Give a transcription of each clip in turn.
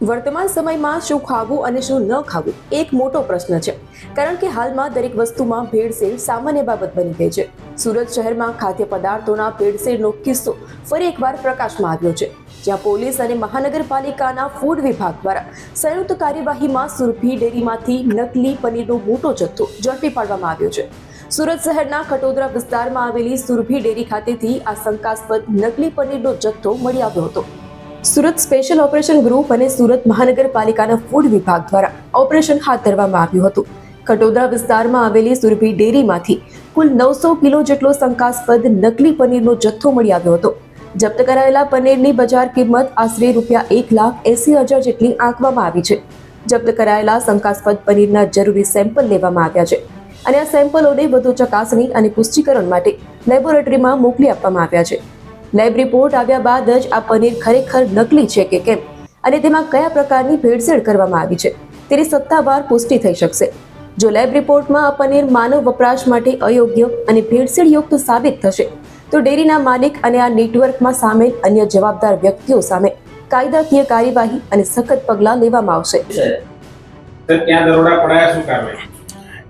વર્તમાન સમયમાં શું ખાવું અને શું ન ખાવું, એક મોટો પ્રશ્ન છે. કારણ કે હાલમાં દરેક વસ્તુમાં ભેળસેળ સામાન્ય બાબત બની ગઈ છે. સુરત શહેરમાં ખાદ્ય પદાર્થોના ભેળસેળનો કિસ્સો ફરી એકવાર પ્રકાશમાં આવ્યો છે. જ્યાં પોલીસ અને મહાનગરપાલિકાના ફૂડ વિભાગ દ્વારા સંયુક્ત કાર્યવાહીમાં સુરભી ડેરીમાંથી નકલી પનીરનો મોટો જથ્થો ઝડપી પાડવામાં આવ્યો છે. સુરત શહેરના ખટોદરા વિસ્તારમાં આવેલી સુરભી ડેરી ખાતેથી આ શંકાસ્પદ નકલી પનીરનો જથ્થો મળી આવ્યો હતો. સુરત સ્પેશિયલ ઓપરેશન ગ્રુપ અને સુરત મહાનગરપાલિકાના ફૂડ વિભાગ દ્વારા ઓપરેશન હાથ ધરવામાં આવ્યું હતું. કટોદરા વિસ્તારમાં આવેલી સુરભી ડેરીમાંથી કુલ નવસો કિલો જેટલો શંકાસ્પદ નકલી પનીરનો જથ્થો મળી આવ્યો હતો. જપ્ત કરાયેલા પનીરની બજાર કિંમત આશરે રૂપિયા એક લાખ એસી હજાર જેટલી આંકવામાં આવી છે. જપ્ત કરાયેલા શંકાસ્પદ પનીરના જરૂરી સેમ્પલ લેવામાં આવ્યા છે અને આ સેમ્પલોને વધુ ચકાસણી અને પુષ્ટિકરણ માટે લેબોરેટરીમાં મોકલી આપવામાં આવ્યા છે. લેબ રિપોર્ટ આવ્યા બાદ જ આ પનીર ખરેખર નકલી છે કે કેમ? અને તેમાં કયા પ્રકારની ભેળસેળ કરવામાં આવી છે? તેની સત્તાવાર પુષ્ટિ થઈ શકશે. જો લેબ રિપોર્ટમાં આ પનીર માનવ વપરાશ માટે અયોગ્ય અને ભેળસેળયુક્ત સાબિત થશે, તો ડેરીના માલિક અને આ નેટવર્કમાં સામેલ અન્ય જવાબદાર વ્યક્તિઓ સામે કાયદાકીય કાર્યવાહી અને સખત પગલાં લેવામાં આવશે.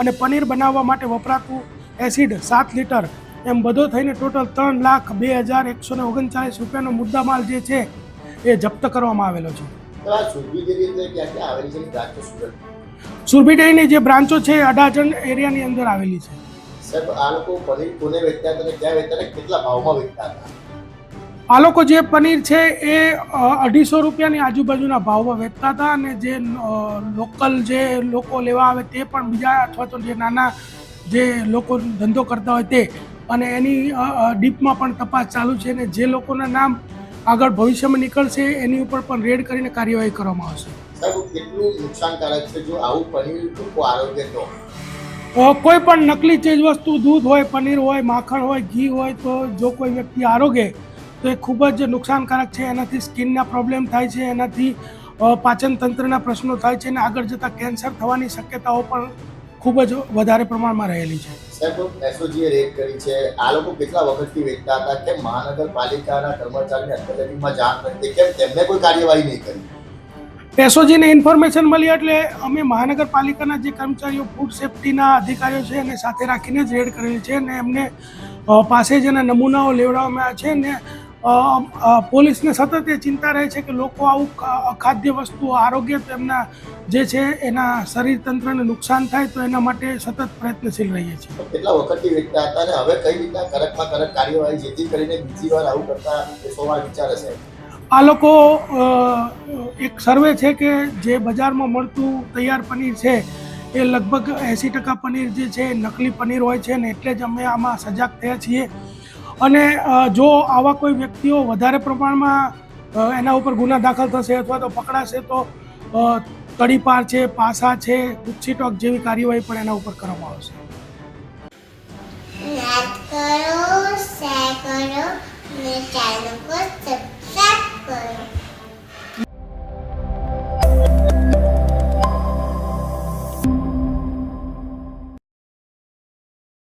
અને પનીર બનાવવા માટે વપરાતું એસિડ સાત લીટર. એમ બધો થઈને ટોટલ ત્રણ લાખ બે હજાર એકસો ને ઓગણચાલીસ રૂપિયાનો મુદ્દામાલ જે છે એ જપ્ત કરવામાં આવેલો છે. સુરભી ડેરીની જે બ્રાન્ચો છે અડાજણ એરિયાની અંદર આવેલી છે. સાહેબ આ લોકો પનીર કોને વેચતા હતા ક્યાં વેચતા કેટલા ભાવમાં વેચતા હતા? આ લોકો જે પનીર છે એ અઢીસો રૂપિયાની આજુબાજુના ભાવમાં વેચતા હતા અને જે લોકલ જે લોકો લેવા આવે તે પણ બીજા અથવા તો જે નાના જે લોકો ધંધો કરતા હોય તે. અને એની ડીપમાં પણ તપાસ ચાલુ છે અને જે લોકોના નામ આગળ ભવિષ્યમાં નીકળશે એની ઉપર પણ રેડ કરીને કાર્યવાહી કરવામાં આવશે. સાહેબ કેટલું નુકસાનકારક છે જો આવું પનીર લોકો આરોગ્ય તો કોઈ પણ નકલી ચીજ વસ્તુ દૂધ હોય પનીર હોય માખણ હોય ઘી હોય તો જો કોઈ વ્યક્તિ આરોગે તો એ ખૂબ જ નુકસાનકારક છે. એનાથી સ્કિનના પ્રોબ્લેમ થાય છે એનાથી પાચનતંત્રના પાચન તંત્રના પ્રશ્નો થાય છે અને આગળ જતાં કેન્સર થવાની શક્યતાઓ પણ ખૂબ જ વધારે પ્રમાણમાં રહેલી છે. સાહેબ એસઓજીએ રેડ કરી છે. આ લોકો કેટલા વખતથી વેચતા હતા? કેમ મહાનગરપાલિકાના કર્મચારીને અત્યારમાં જાણ નથી કેમ તેમને કોઈ કાર્યવાહી નહીં કરી? એસઓજીને ઇન્ફોર્મેશન મળી એટલે અમે મહાનગરપાલિકાના જે કર્મચારીઓ ફૂડ સેફ્ટીના અધિકારીઓ છે એને સાથે રાખીને જ રેડ કરેલી છે અને એમને પાસે જ એના નમૂનાઓ લેવડાવવામાં આવ્યા છે ને પોલીસને સતત એ ચિંતા રહે છે કે લોકો આવું ખાદ્ય વસ્તુઓ આરોગ્ય તેમના જે છે એના શરીર તંત્રને નુકસાન થાય તો એના માટે સતત પ્રયત્નશીલ રહીએ છીએ. કેટલા વખતથી વેચતા હતા અને હવે કઈ રીતના કડકમાં કડક કાર્યવાહી જેથી કરીને બીજી વાર આવું કરતા સોમવાર વિચારે છે? આ લોકો એક સર્વે છે કે જે બજારમાં મળતું તૈયાર પનીર છે એ લગભગ એંસી ટકા પનીર જે છે નકલી પનીર હોય છે ને એટલે જ અમે આમાં સજાગ થયા છીએ. અને જો આવા કોઈ વ્યક્તિઓ વધારે પ્રમાણમાં એના ઉપર ગુના દાખલ થશે અથવા તો પકડાશે તો તડીપાર છે, પાસા છે ગુસ્સીટોક જેવી કાર્યવાહી પણ એના ઉપર કરવામાં આવશે. કરો કરો, અને ચેનલ પર